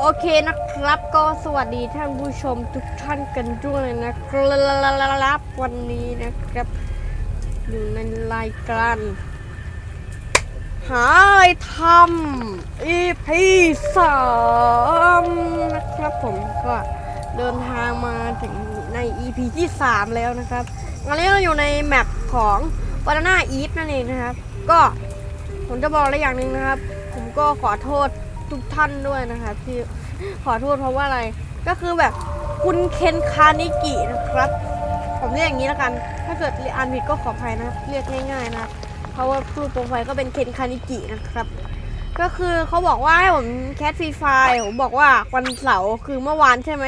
โอเคนะครับก็สวัสดีท่านผู้ชมทุกท่านกันด้วยนะครับวันนี้นะครับ อยู่ในรายการ หาอะไรทำ EP สามนะครับผมก็เดินทางมาถึงใน EP ที่3แล้วนะครับตอนนี้เราอยู่ในแมปของ Banana Eat นั่นเองนะครับ ก็ผมจะบอกอะไรอย่างหนึ่งนะครับ ผมก็ขอโทษ ทุกท่านด้วยนะครับที่ขอโทษเพราะว่าอะไรก็คือแบบคุณเคนคานิกินะครับ ผมเรียกอย่างนี้แล้วกัน ถ้าเกิดอ่านผิดก็ขออภัยนะเรียกง่ายๆนะเพราะว่ารูปโปรไฟล์ก็เป็นเคนคานิกินะครับ ก็คือเขาบอกว่าให้ผมแคสฟรีไฟล์ผมบอกว่าวันเสาร์คือเมื่อวานใช่ไหม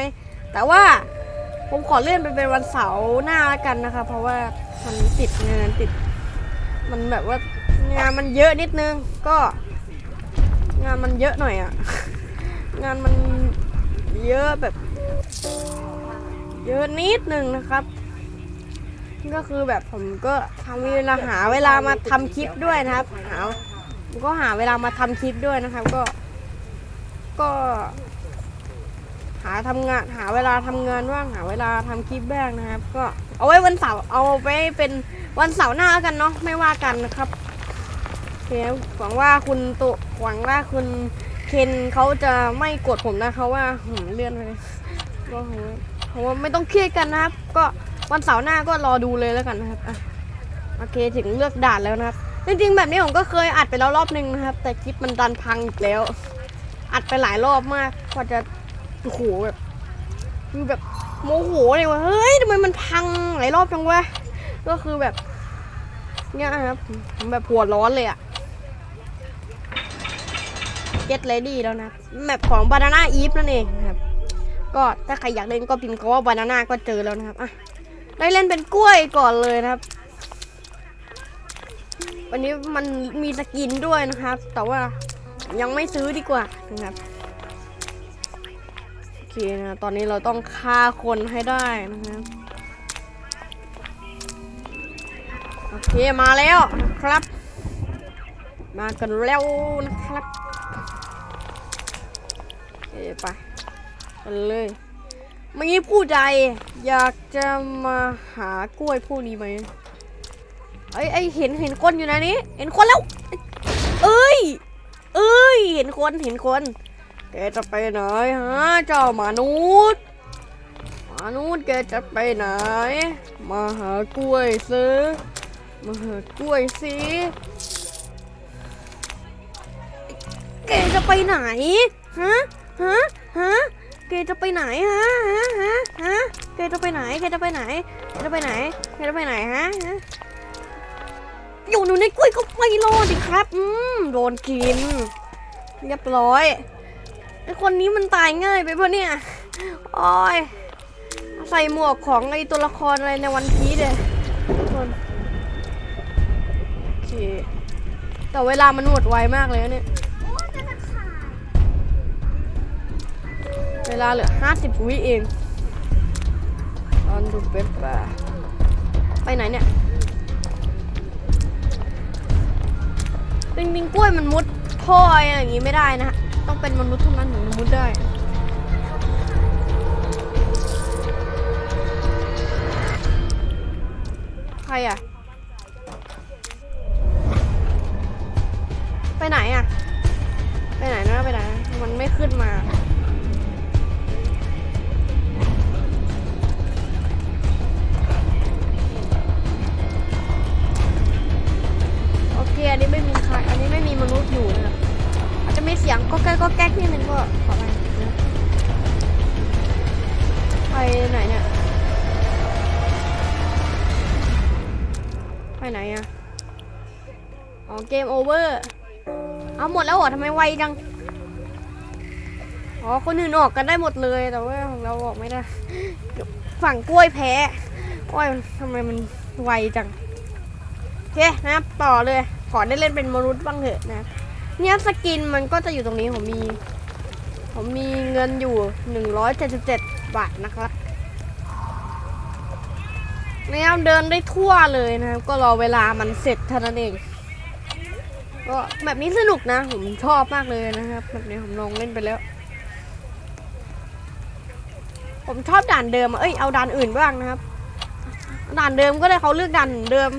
แต่ว่าผมขอเลื่อนไปเป็นวันเสาร์หน้าแล้วกันนะคะ เพราะว่ามันติดงานติด มันแบบว่างานมันเยอะนิดนึงก็านมันเยอะหน่อยอะงานมันเยอะแบบ เยอะนิดหนึ่งนะครับ ก็คือแบบผมก็ทำเวลาหาเวลามาทำคลิปด้วยนะครับหาก็หาเวลามาทำคลิปด้วยนะครับ ก็ ก็ หาทำงานหาเวลาทำงานว่างหาเวลาทำคลิปบ้างนะครับ ก็เอาไว้วันเสาร์เอาไว้เป็นวันเสาร์หน้ากันเนาะไม่ว่ากันนะครับ เคหวังว่าคุณตุหวังว่าคุณเคนเขาจะไม่โกดผมนะคะว่าหืมเลื่อนไปก็ผมผมว่าไม่ต้องเครียดกันนะครับ ก็วันเสาร์หน้าก็รอดูเลยแล้วกันนะครับอโอเคถึงเลือกด่านแล้วนะครับ จริงๆแบบนี้ผมก็เคยอัดไปแล้วรอบนึงนะครับ แต่คลิปมันดันพังอีกแล้ว อัดไปหลายรอบมากกว่าจะโอ้โหแบบคือแบบโมโหเลยว่าเฮ้ยทำไมมันพังหลายรอบจังวะก็คือแบบเนี่ยครับผมแบบหัวร้อนเลยอะ get ready แล้วนะแมปของ banana eve นั่นเองนะครับ ก็ถ้าใครอยากเล่นก็พิมพ์คำว่า banana ก็เจอแล้วนะครับอะได้เล่นเป็นกล้วยก่อนเลยนะครับ วันนี้มันมีสกินด้วยนะครับ แต่ว่ายังไม่ซื้อดีกว่านะครับโอเคนะตอนนี้เราต้องฆ่าคนให้ได้นะครับโอเคมาแล้วครับ มากันแล้วนะครับ โอเคไปกันเลยเมื่อกี้ผู้ใดอยากจะมาหากล้วยพวกนี้ไหมเอ้ไอยเห็นเห็นคนอยู่นะนี้ เห็นคนแล้ว เอ้ย เอ้ย เห็นคนเห็นคน แกจะไปไหนฮะเจ้ามนุษย์มนุษย์แกจะไปไหน มาหากล้วยซื้อมาหากล้วยสิแกจะไปไหนฮะ ฮะฮะแกจะไปไหนฮะฮะฮะฮะแกจะไปไหนแกจะไปไหนแกจะไปไหนแกจะไปไหนฮะอยู่ในกล้วยก็ไม่รอดดิครับอืมโดนกิน เรียบร้อยไอคนนี้มันตายง่ายไปปะเนี่ยโอ้ยใส่หมวกของไอตัวละครอะไรในวันพีซเลยทุกคนโอเคแต่เวลามันหมดไวมากเลยเนี่ย ลาเหลือ 50 วิเองตอนดูเว็บว่าไปไหนเนี่ยจริงๆกล้วยมันมุดท่ออะไรอย่างงี้ไม่ได้นะฮะต้องเป็นมนุษย์เท่านั้นถึงจะมุดได้ใครอะ ไปไหนอะอ๋อเกมโอเวอร์ เอาหมดแล้วเหรอทำไมไวจัง อ๋อ คนอื่นออกกันได้หมดเลย แต่ว่าของเราออกไม่ได้ ฝั่งกล้วยแพ้โอ้ยทำไมมันไวจังโอเคนะต่อเลย ขอได้เล่นเป็นมนุษย์บ้างเถอะนะ เนี่ยสกินมันก็จะอยู่ตรงนี้ผมมี ผมมีเงินอยู่ 177 บาทนะครับ แล้วเดินได้ทั่วเลยนะครับ ก็รอเวลามันเสร็จเท่านั้นเอง ก็แบบนี้สนุกนะ ผมชอบมากเลยนะครับ แบบนี้ผมลองเล่นไปแล้ว ผมชอบด่านเดิม เอ้ยเอาด่านอื่นบ้างนะครับ ด่านเดิมก็ได้เขาเลือกด่านเดิม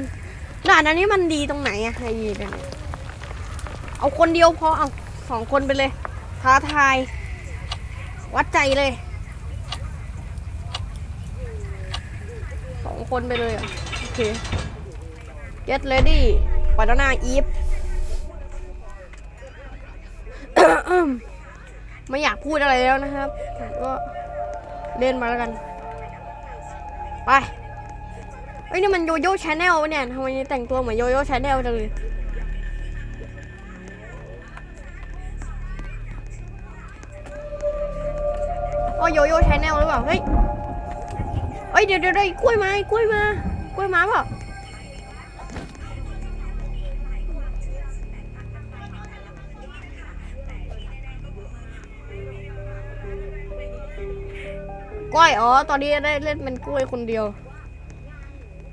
ด่านอันนี้มันดีตรงไหนอะไอ้เนี่ยเอาคนเดียวพอเอาสองคนไปเลยท้าทาย วัดใจเลย สองคนไปเลยอะโอเค get ready ปาดนาอีฟไม่อยากพูดอะไรแล้วนะครับ ก็เล่นมาแล้วกัน ไปเอ้ยนี่มันโยโย่ชาแนลเนี่ยทำไมแต่งตัวเหมือนโยโย่ชาแนลจังเลยโอ้โยโย่ชาแนลหรือเปล่า เฮ้ย เฮ้ยเดี๋ยวเดี๋ยวกล้วยมากล้วยมากล้วยมาเปล่ากล้วยอ๋อ ตอนนี้ได้เล่นเป็นกล้วยคนเดียว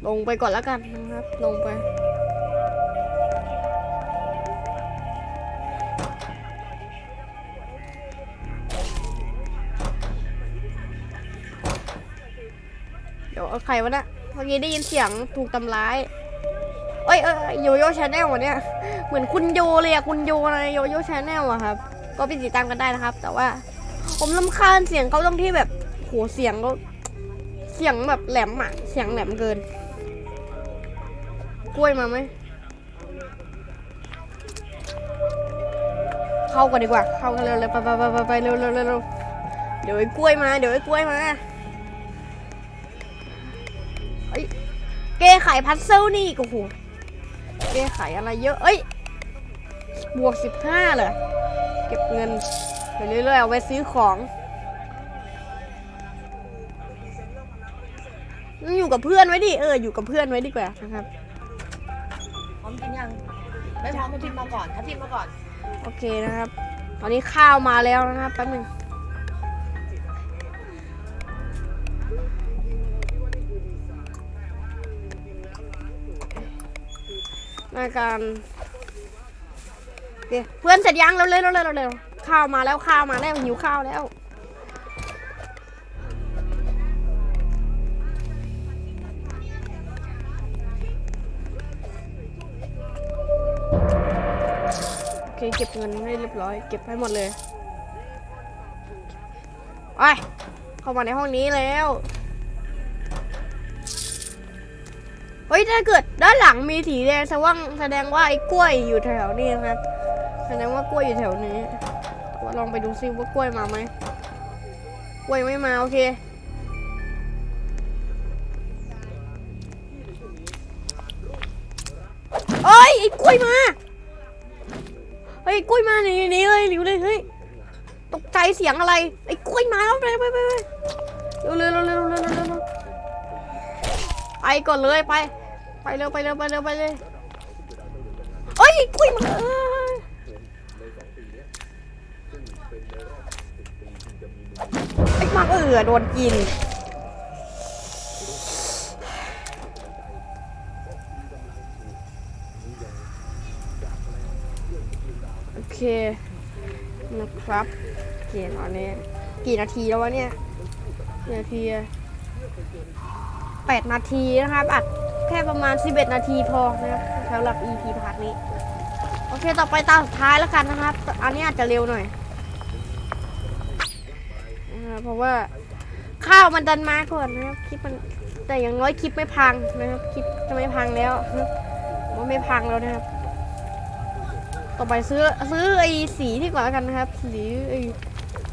ลงไปก่อนแล้วกันนะครับ ลงไป ดี๋ยวเอาใครวะนะเมื่อกี้ได้ยินเสียงถูกทำร้ายเอ้ยเอ้ยเอ้ยโยโย่ชาแนลวะเนี่ย เหมือนคุณโยเลยอะคุณโยอะไรโยโย่ชาแนลอะครับ ก็ไปติดตามกันได้นะครับ แต่ว่า ผมลำคาญเสียงเขาตรงที่แบบโหเสียงเขาเสียงแบบแหลมอะเสียงแหลมเกิน กล้วยมาไหมเข้ากันดีกว่า เข้ากันเร็วๆไปไปไปไปเร็วเร็วเร็วเร็วเดี๋ยวไอ้กล้วยมา เดี๋ยวไอ้กล้วยมา เอ้ยเกไขพัซเซิลนี่อีกโอ้โหเกไขอะไรเยอะเอ้ยบวกสิบห้าเลยเก็บเงินไปเรื่อยๆเอาไว้ซื้อของอยู่กับเพื่อนไว้ดิเอออยู่กับเพื่อนไว้ดีกว่านะครับพร้อมกินยังไม่พร้อมก็พิมพ์มาก่อนถ้าพิมพ์มาก่อน โอเคนะครับ ตอนนี้ข้าวมาแล้วนะครับแป๊บหนึง ในการเพื่อนเสร็จยังเร็วเร็วเร็วเร็วข้าวมาแล้วข้าวมาแล้วหิวข้าวแล้วโอเคเก็บเงินให้เรียบร้อย เก็บให้หมดเลยไปเข้ามาในห้องนี้แล้ว เฮ้ยถ้าเกิดด้านหลังมีสีแดงแสดงแสดงว่าไอ้กล้วยอยู่แถวนี้นะครับ แสดงว่ากล้วยอยู่แถวนี้ลองไปดูซิว่ากล้วยมาไหมกล้วยไม่มาโอเคเอ้ยไอ้กล้วยมาเฮ้ยกล้วยมาหนีหนีเลยหนีเลยเฮ้ยตกใจเสียงอะไรไอ้กล้วยมาแล้วไปไปไปเร็วเร็ว ไปก่อนเลยไป ไปเร็วไปเร็วไปเร็วไปเลยเอ้ยกล้ยมาเอ้ยไอ้มาเออโดนกินโอเคนะครับโอเคตอนนี้กี่นาทีแล้ววะเนี่ยกี่นาที อะแปดนาทีนะครับ อัดแค่ประมาณ 11 นาทีพอนะครับสำหรับ EP พาร์ทนี้ โอเค ต่อไปตาสุดท้ายแล้วกันนะครับ อันนี้อาจจะเร็วหน่อยนะครับเพราะว่าข้าวมันดันมาก่อนนะครับ คลิปมันแต่อย่างน้อยคลิปไม่พังนะครับ คลิปจะไม่พังแล้วว่าไม่พังแล้วนะครับ ต่อไปซื้อซื้อไอ้สีที่ก่อนแล้วกันนะครับ สีไอ้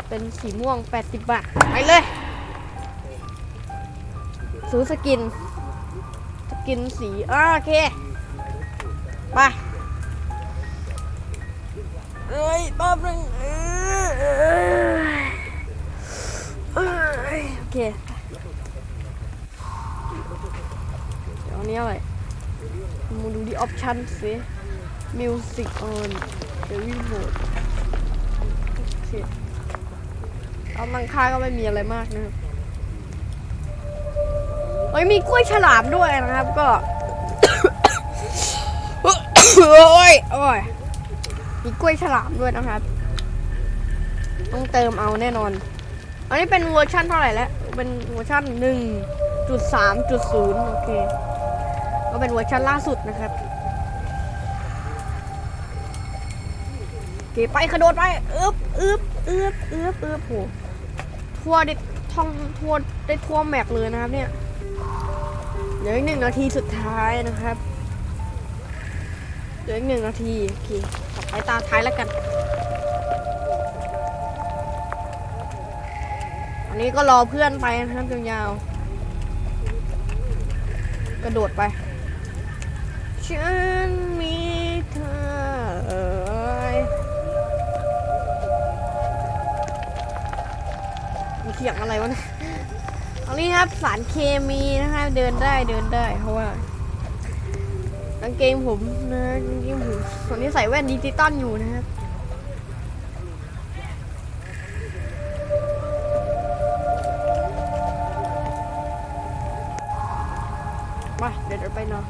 เป็นสีม่วง 80 บาท ไปเลย ซื้อสกิน สกินสีอ่าโอเค ไป เอ้ยแป๊บนึงเอ้ยเอ้ยโอเค เดี๋ยวอันนี้อะไรมาดูที่ออปชั่นสิ Music on the remote โอเคเอามังค่าก็ไม่มีอะไรมากนะครับ เฮ้ยมีกล้วยฉลามด้วยนะครับก็ โอ้ยโอ้ยมีกล้วยฉลามด้วยนะครับ ต้องเติมเอาแน่นอน อันนี้เป็นเวอร์ชั่นเท่าไหร่แล้ว เป็นเวอร์ชัน1.3.0โอเค ก็เป็นเวอร์ชันล่าสุดนะครับโอเคไปกระโดดไปอึบอึบอึบอึบอึบโหทัวร์ได้ท่องทัวร์ได้ทั่วแมปเลยนะครับเนี่ย เหลืออีกหนึ่งนาทีสุดท้ายนะครับเหลืออีกหนึ่งนาทีโอเคต่อไปตาท้ายแล้วกัน อันนี้ก็รอเพื่อนไปนะครับยาวๆกระโดดไปฉันมีเธอเอ่ยมีเสียงอะไรวะเนี่ย อันนี้ครับสารเคมีนะครับเดินได้เดินได้เพราะว่ากางเกงผมนะกางเกงผมตอนนี้ใส่แว่นดิจิตอลอยู่นะครับไปเดี๋ยวไปนอน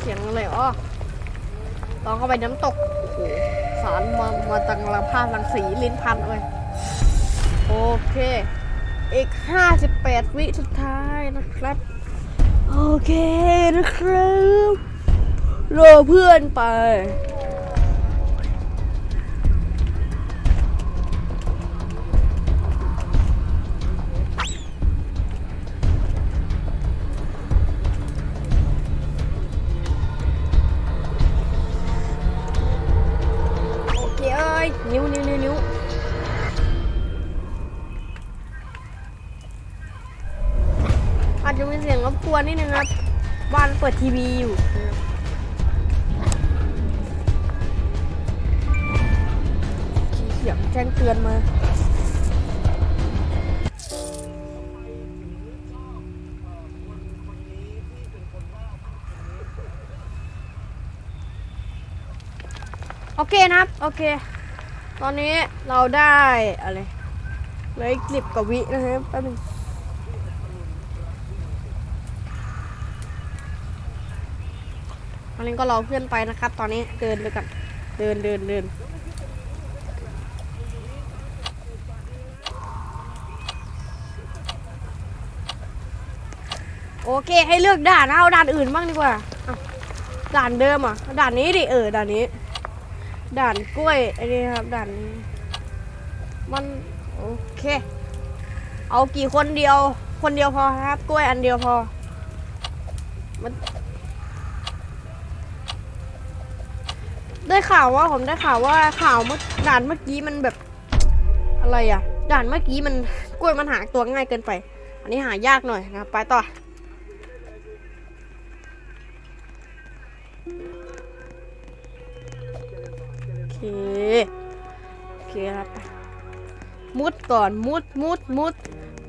เสียงอะไรอ๋อ ตอนเข้าไปน้ำตก โอ้โห สารมามาตังละภาพลังสีลิ้นพันเลยโอเค อีก 58 วิสุดท้ายนะครับ โอเคนะครับรอเพื่อนไป รบกวนิดนึงครับบ้านเปิดทีวีอยู่เสียงแจ้งเตือนมาโอเคนะครับ โอเค ตอนนี้เราได้อะไรเหลยกลิบกับวินะครับแป๊บนึง อนนี้ก็รอเพื่อนไปนะครับ ตอนนี้เดินไปกันเดินเดินเดินโอเคให้เลือกด่านเอาด่านอื่นบ้างดีกว่าด่านเดิมอะด่านนี้ดิเออด่านนี้ ด่านกล้วยไอ้นี่ครับด่านนี้มันโอเค เอากี่คนเดียว คนเดียวพอครับ กล้วยอันเดียวพอ มัน ได้ข่าวว่าผมได้ข่าวว่าข่าวเมื่อด่านเมื่อกี้มันแบบ อะไรอะ ด่านเมื่อกี้มันกล้วยมันหาตัวง่ายเกินไป อันนี้หายากหน่อยนะไปต่อโอเคโอเคครับมุดก่อนมุดมุดมุด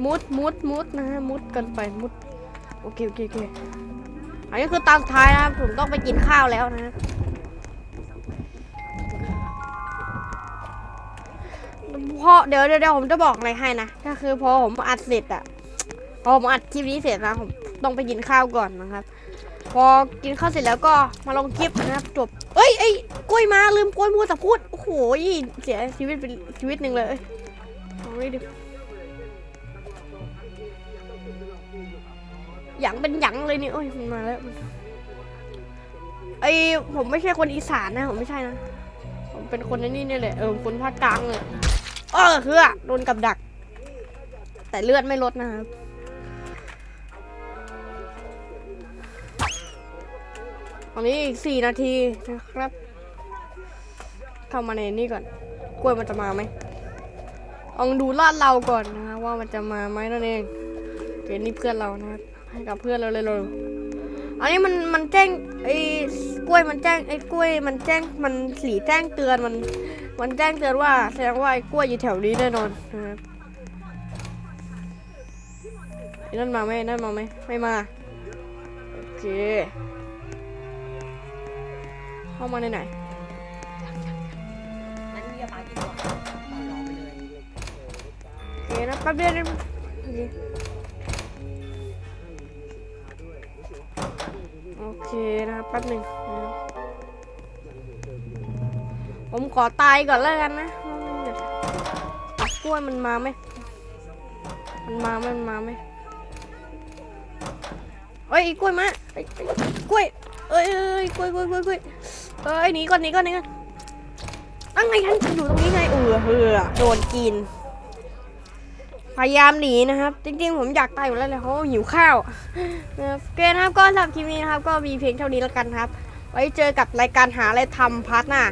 มุดมุดมุดนะฮะมุดกันไปมุดโอเคโอเคโอเคอันนี้คือตามท้ายนะครับผมต้องไปกินข้าวแล้วนะ พอเดี๋ยวเดี๋ยวเดี๋ยวผมจะบอกอะไรให้นะ ก็คือพอผมอัดเสร็จอะพอผมอัดคลิปนี้เสร็จนะผมต้องไปกินข้าวก่อนนะครับ พอกินข้าวเสร็จแล้วก็มาลงคลิปนะครับจบ เอ้ยเอ้ยกล้วยมาลืมกล้วยมูแต่พูด โอ้โหเสียชีวิตเป็นชีวิตหนึ่งเลยเอาไม่ดิหยังเป็นหยังเลยนี่โอ้ยมันมาแล้วไอผมไม่ใช่คนอีสานนะ ผมไม่ใช่นะ ผมเป็นคนนี่นี่แหละเออคนภาคกลางเลย เออคืออะโดนกับดัก แต่เลือดไม่ลดนะครับตอนนี้อีกสี่นาทีนะครับ เข้ามาในนี่ก่อน กล้วยมันจะมาไหมลองดูลาดเราก่อนนะว่ามันจะมาไหมนั่นเองเดี๋ยวนี่เพื่อนเรานะครับให้กับเพื่อนเราเลยเลยอันนี้มันมันแจ้งไอ้กล้วยมันแจ้งไอ้กล้วยมันแจ้งมันสีแจ้งเตือนมัน มันแจ้งเตือนว่าแสดงว่าไอ้กล้วยอยู่แถวนี้แน่นอนนะครับนั่นมาไหมนั่นมาไหมไม่มา โอเค เข้ามาในไหนโอเคนะแป๊บเดียวนะโอเคโอเคนะครับแป๊บหนึ่ง ผมขอตายก่อนแล้วกันนะกล้วยมันมาไหมมันมาไหมมันมาไหมเอ้ยกล้วยมาไอ้ไอ้กล้วยเอ้ยเอ้ยกล้วยกล้วยกล้วยกล้วยเอ้ยหนีก่อนหนีก่อนหนีก่อนอังไงฉันอยู่ตรงนี้ไงเออเออโดนกิน พยายามหนีนะครับ จริงๆ ผมอยากตายอยู่แล้วเลยเพราะหิวข้าวนะครับโอเคนะครับก็สำหรับคลิปนี้นะครับ ก็มีเพียงเท่านี้แล้วกันครับ ไว้เจอกับรายการหาอะไรทำพาร์ทหน้า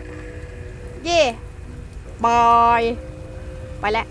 เย่บายไปแล้ว